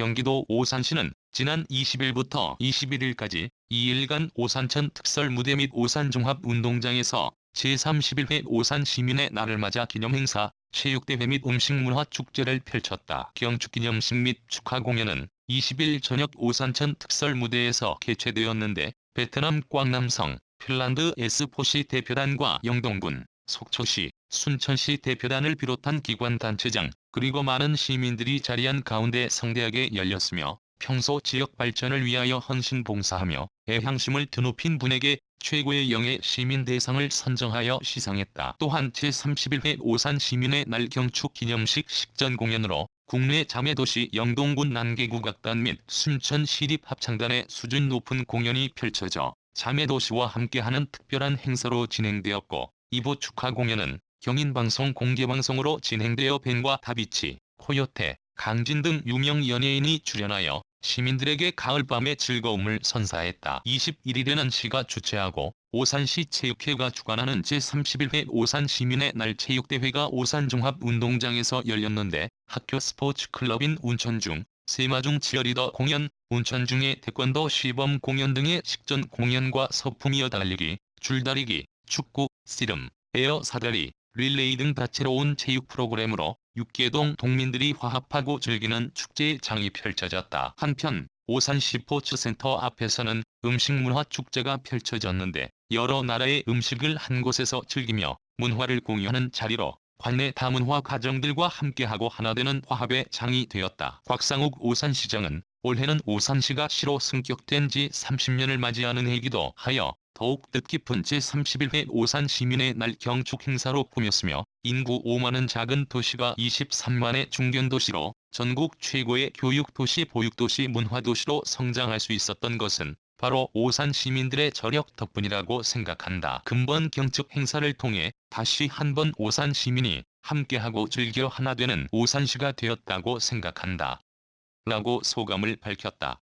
경기도 오산시는 지난 20일부터 21일까지 2일간 오산천 특설 무대 및 오산종합운동장에서 제31회 오산 시민의 날을 맞아 기념행사, 체육대회 및 음식문화 축제를 펼쳤다. 경축기념식 및 축하 공연은 20일 저녁 오산천 특설 무대에서 개최되었는데 베트남 꽝남성, 핀란드 에스포시 대표단과 영동군, 속초시, 순천시 대표단을 비롯한 기관 단체장, 그리고 많은 시민들이 자리한 가운데 성대하게 열렸으며 평소 지역 발전을 위하여 헌신 봉사하며 애향심을 드높인 분에게 최고의 영예 시민 대상을 선정하여 시상했다. 또한 제31회 오산 시민의 날 경축 기념식 식전 공연으로 국내 자매도시 영동군 난개국악단 및 순천 시립 합창단의 수준 높은 공연이 펼쳐져 자매도시와 함께하는 특별한 행사로 진행되었고 2부 축하 공연은 경인방송 공개방송으로 진행되어 벤과 다비치, 코요테, 강진 등 유명 연예인이 출연하여 시민들에게 가을밤의 즐거움을 선사했다. 21일에는 시가 주최하고 오산시 체육회가 주관하는 제31회 오산 시민의 날 체육대회가 오산종합운동장에서 열렸는데 학교 스포츠클럽인 운천중, 세마중 치어리더 공연, 운천중의 태권도 시범 공연 등의 식전 공연과 서품이어 달리기, 줄다리기, 축구, 씨름, 에어 사다리, 릴레이 등 다채로운 체육 프로그램으로 육계동 동민들이 화합하고 즐기는 축제의 장이 펼쳐졌다. 한편 오산시 스포츠센터 앞에서는 음식문화 축제가 펼쳐졌는데 여러 나라의 음식을 한 곳에서 즐기며 문화를 공유하는 자리로 관내 다문화 가정들과 함께하고 하나되는 화합의 장이 되었다. 곽상욱 오산시장은 올해는 오산시가 시로 승격된 지 30년을 맞이하는 해이기도 하여 더욱 뜻깊은 제31회 오산 시민의 날 경축 행사로 꾸몄으며 인구 5만은 작은 도시가 23만의 중견도시로 전국 최고의 교육도시 보육도시 문화도시로 성장할 수 있었던 것은 바로 오산 시민들의 저력 덕분이라고 생각한다. 근본 경축 행사를 통해 다시 한번 오산 시민이 함께하고 즐겨 하나 되는 오산시가 되었다고 생각한다. 라고 소감을 밝혔다.